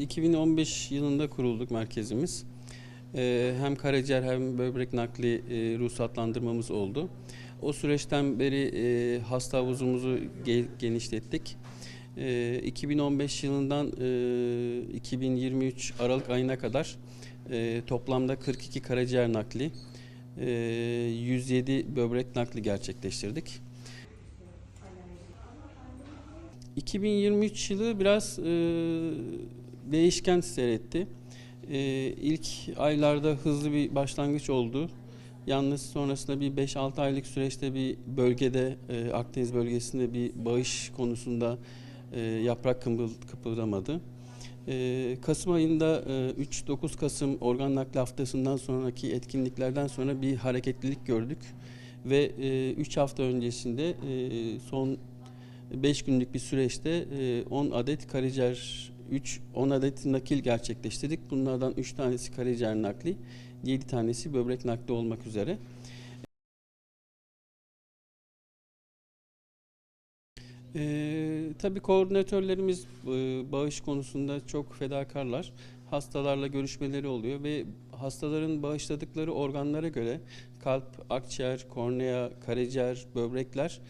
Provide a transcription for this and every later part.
2015 yılında kurulduk merkezimiz. Ee, hem karaciğer hem böbrek nakli e, ruhsatlandırmamız oldu. O süreçten beri e, hasta havuzumuzu ge- genişlettik. Ee, 2015 yılından e, 2023 Aralık ayına kadar e, toplamda 42 karaciğer nakli, e, 107 böbrek nakli gerçekleştirdik. 2023 yılı biraz e, değişken seyretti. E, ilk aylarda hızlı bir başlangıç oldu. Yalnız sonrasında bir 5-6 aylık süreçte bir bölgede, e, Akdeniz bölgesinde bir bağış konusunda e, yaprak kıpıl- kıpırdamadı. E, Kasım ayında e, 3-9 Kasım organ nakli haftasından sonraki etkinliklerden sonra bir hareketlilik gördük. Ve 3 hafta öncesinde e, son 5 günlük bir süreçte e, 10 adet karaciğer 3 10 adet nakil gerçekleştirdik. Bunlardan 3 tanesi karaciğer nakli, 7 tanesi böbrek nakli olmak üzere. Ee, tabii koordinatörlerimiz e, bağış konusunda çok fedakarlar. Hastalarla görüşmeleri oluyor ve hastaların bağışladıkları organlara göre kalp, akciğer, kornea, karaciğer, böbrekler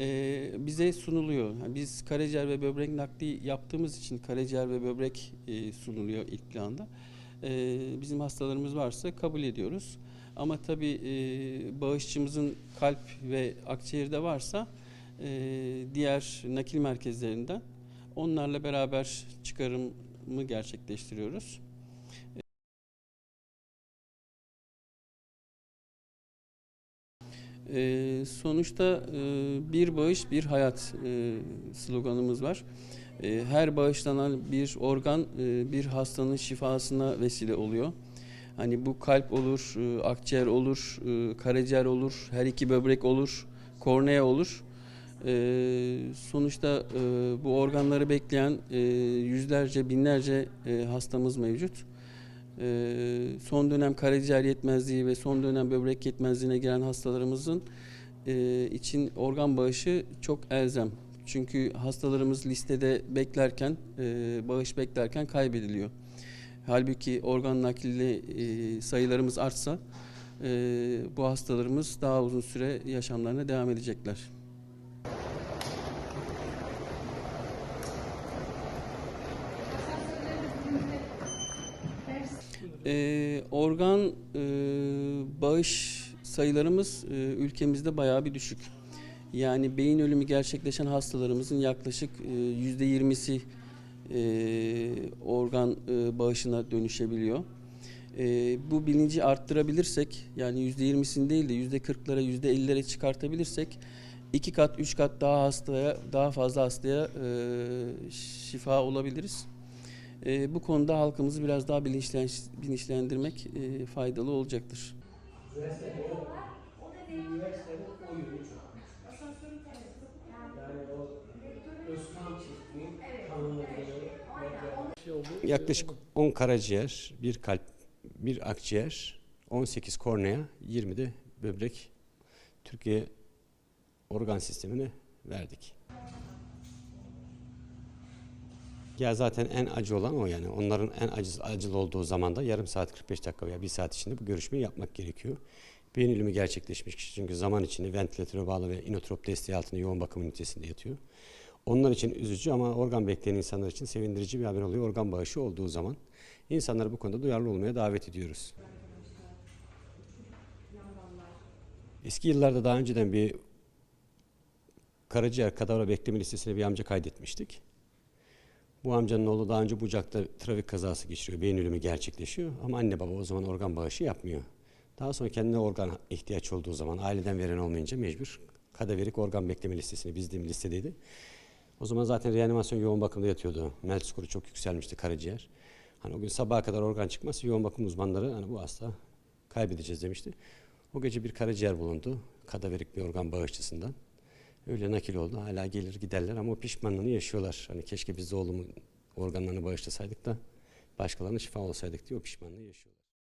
e, bize sunuluyor. Yani biz karaciğer ve böbrek nakli yaptığımız için karaciğer ve böbrek e, sunuluyor ilk planda. E, bizim hastalarımız varsa kabul ediyoruz. Ama tabii e, bağışçımızın kalp ve akciğeri de varsa e, diğer nakil merkezlerinden onlarla beraber çıkarımı gerçekleştiriyoruz. E, sonuçta e, bir bağış bir hayat e, sloganımız var. E, her bağışlanan bir organ e, bir hastanın şifasına vesile oluyor. Hani bu kalp olur, e, akciğer olur, e, karaciğer olur, her iki böbrek olur, kornea olur. E, sonuçta e, bu organları bekleyen e, yüzlerce, binlerce e, hastamız mevcut. E, son dönem karaciğer yetmezliği ve son dönem böbrek yetmezliğine giren hastalarımızın e, için organ bağışı çok elzem. Çünkü hastalarımız listede beklerken, e, bağış beklerken kaybediliyor. Halbuki organ nakli e, sayılarımız artsa e, bu hastalarımız daha uzun süre yaşamlarına devam edecekler. E, organ e, bağış sayılarımız e, ülkemizde bayağı bir düşük. Yani beyin ölümü gerçekleşen hastalarımızın yaklaşık e, yüzde yirmisi e, organ e, bağışına dönüşebiliyor. E, bu bilinci arttırabilirsek yani yüzde yirmisini değil de yüzde kırklara yüzde ellilere çıkartabilirsek iki kat üç kat daha hastaya daha fazla hastaya e, şifa olabiliriz. E, bu konuda halkımızı biraz daha bilinçlen, bilinçlendirmek e, faydalı olacaktır. Yaklaşık 10 karaciğer, bir kalp, bir akciğer, 18 kornea, 20 de böbrek Türkiye organ sistemine verdik. Ya zaten en acı olan o yani. Onların en acı, acılı olduğu zamanda yarım saat 45 dakika veya bir saat içinde bu görüşmeyi yapmak gerekiyor. Beyin ölümü gerçekleşmiş kişi çünkü zaman içinde ventilatöre bağlı ve inotrop desteği altında yoğun bakım ünitesinde yatıyor. Onlar için üzücü ama organ bekleyen insanlar için sevindirici bir haber oluyor. Organ bağışı olduğu zaman insanları bu konuda duyarlı olmaya davet ediyoruz. Eski yıllarda daha önceden bir karaciğer kadavra bekleme listesine bir amca kaydetmiştik. Bu amcanın oğlu daha önce Bucak'ta trafik kazası geçiriyor, beyin ölümü gerçekleşiyor ama anne baba o zaman organ bağışı yapmıyor. Daha sonra kendine organ ihtiyaç olduğu zaman aileden veren olmayınca mecbur kadaverik organ bekleme listesine bizdiğim listedeydi. O zaman zaten reanimasyon yoğun bakımda yatıyordu. MEL skoru çok yükselmişti karaciğer. Hani o gün sabaha kadar organ çıkmazsa yoğun bakım uzmanları hani bu hasta kaybedeceğiz demişti. O gece bir karaciğer bulundu. Kadaverik bir organ bağışçısından. Öyle nakil oldu. Hala gelir giderler ama pişmanlığını yaşıyorlar. Hani keşke biz de oğlumun organlarını bağışlasaydık da başkalarına şifa olsaydık diye o pişmanlığı yaşıyorlar.